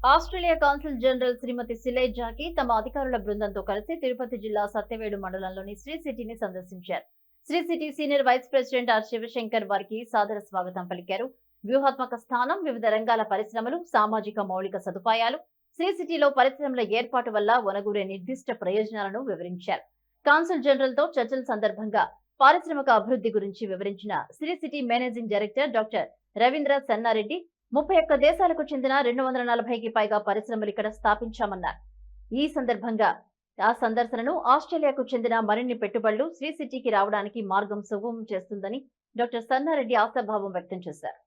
Australia council general Srimati సిలేజాకి తమ అధికారుల బృందంతో కలిసి తిరుపతి జిల్లా సత్యవేడు మండలంలోని శ్రీ సిటీని సందర్శించారు. Sri City senior vice president R Sivashankar వారికి సాదర స్వాగతం పలికారు. వ్యూహాత్మక స్థానం వివిధ రంగాల పరిశ్రమలు సామాజిక మౌలిక సదుపాయాలు శ్రీ సిటీలో పరిశ్రమల ఏర్పాటు వల్ల ఒనగూరే నిర్దిష్ట ప్రయోజనాలను వివరించారు. కాన్సుల్ జనరల్తో చర్చల సందర్భంగా పారిశ్రామిక అభివృద్ధి గురించి వివరించిన Sri City managing director doctor Ravindra Sannareddy ముప్పై ఒక్క దేశాలకు చెందిన రెండు వందల నలభైకి పైగా పరిశ్రమలు ఇక్కడ స్థాపించామన్నారు. ఈ సందర్భంగా ఆ సందర్శనను ఆస్ట్రేలియాకు చెందిన మరిన్ని పెట్టుబడులు శ్రీ సిటీకి రావడానికి మార్గం సుగమం చేస్తుందని డాక్టర్ సన్నారెడ్డి ఆశాభావం వ్యక్తం చేశారు.